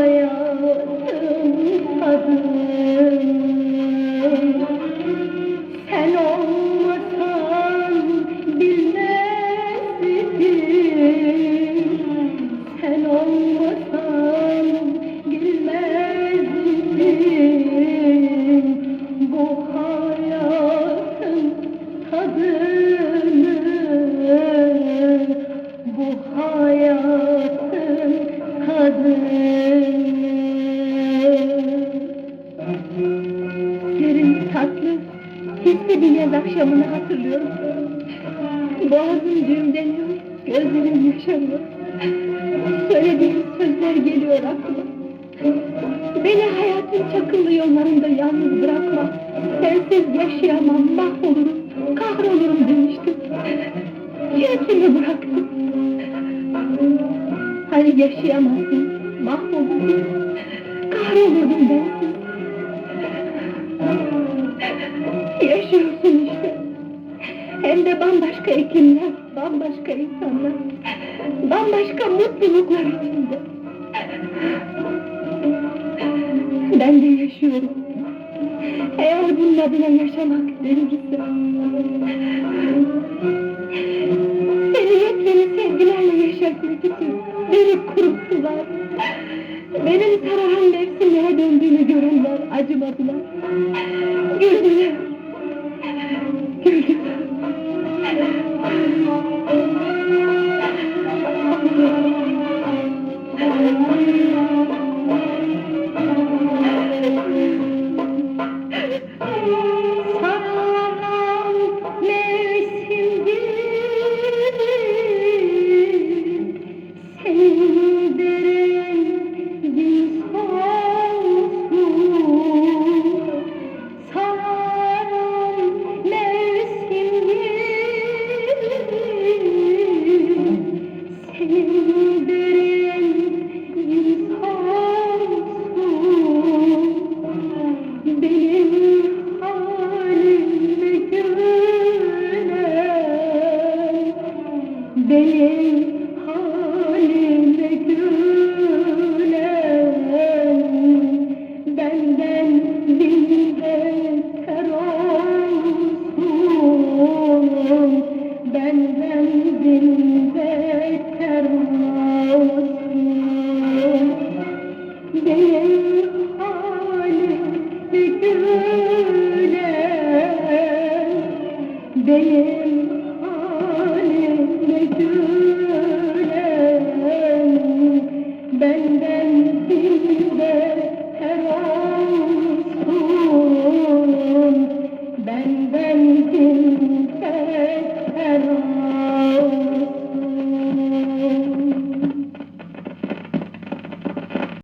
我要等你靠。Hisli bir yaz akşamını hatırlıyorum. Boğazım düğümleniyor, gözlerim yaşarıyor. Söylediğim sözler geliyor aklıma. Beni hayatın çakıllı yollarında yalnız bırakma. Sensiz yaşayamam, mahvolurum, kahrolurum demiştim. Yürekimi bıraktım. Hani yaşayamazdım, mahvolurdum, kahrolurdum bensiz. Hem de bambaşka iklimler, bambaşka insanlar, bambaşka mutluluklar içinde. Ben de yaşıyorum. Eğer bunun adına yaşamak denirse. Seni yepyeni sevgilerle yaşatmak için beni kuruttular. Benim sararan mevsimlere döndüğünü görenler acımadılar. Güldüler. Thank you. Benim halime gülen Benden bin beter olsun. Benden bin beter olsun. Benim halim gülen Benim